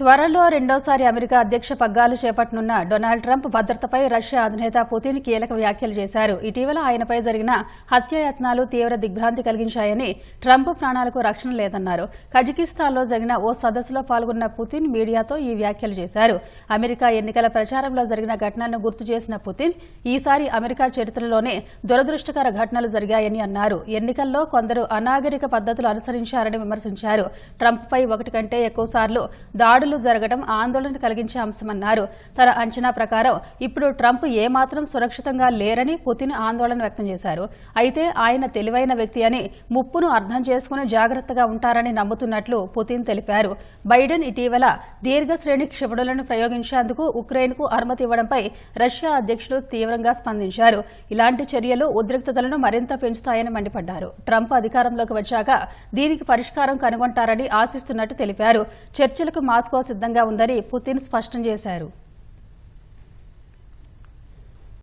త్వరలో రెండోసారి అమెరికా అధ్యక్ష పగ్గాలు చేపట్టనున్న డొనాల్డ్ ట్రంప్ భద్రతపై రష్యా అధినేత పుతిన్ కీలక వ్యాఖ్యలు చేశారు. ఇటీవల ఆయనపై జరిగిన హత్యాయత్నాలు తీవ్ర దిగ్భ్రాంతి కలిగించాయని ట్రంప్ ప్రాణాలకు రక్షణ లేదన్నారు. కజకిస్తాన్లో జరిగిన ఓ సదస్సులో పాల్గొన్న పుతిన్ మీడియాతో ఈ వ్యాఖ్యలు చేశారు. అమెరికా ఎన్నికల ప్రచారంలో జరిగిన ఘటనలను గుర్తు చేసిన పుతిన్ ఈసారి అమెరికా చరిత్రలోనే దురదృష్టకర ఘటనలు జరిగాయని అన్నారు. ఎన్నికల్లో కొందరు అనాగరిక పద్ధతులు అనుసరించారని విమర్శించారు. ట్రంప్పై ఒకటి కంటే ఎక్కువసార్లు దాడులు జరగడం ఆందోళన కలిగించే అంశమన్నారు. తన అంచనా ప్రకారం ఇప్పుడు ట్రంప్ ఏమాత్రం సురక్షితంగా లేరని పుతిన్ ఆందోళన వ్యక్తం చేశారు. అయితే ఆయన తెలివైన వ్యక్తి అని ముప్పును అర్థం చేసుకుని జాగ్రత్తగా ఉంటారని నమ్ముతున్నట్లు పుతిన్ తెలిపారు. బైడెన్ ఇటీవల దీర్ఘశ్రేణి క్షిపణులను ప్రయోగించేందుకు ఉక్రెయిన్కు అనుమతి ఇవ్వడంపై రష్యా అధ్యక్షులు తీవ్రంగా స్పందించారు. ఇలాంటి చర్యలు ఉద్రిక్తతలను మరింత పెంచుతాయని మండిపడ్డారు. ట్రంప్ అధికారంలోకి వచ్చాక దీనికి పరిష్కారం కనుగొంటారని ఆశిస్తున్నట్టు తెలిపారు. చర్చలకు మాస్కో సిద్ధంగా ఉందని పుతిన్ స్పష్టం చేశారు.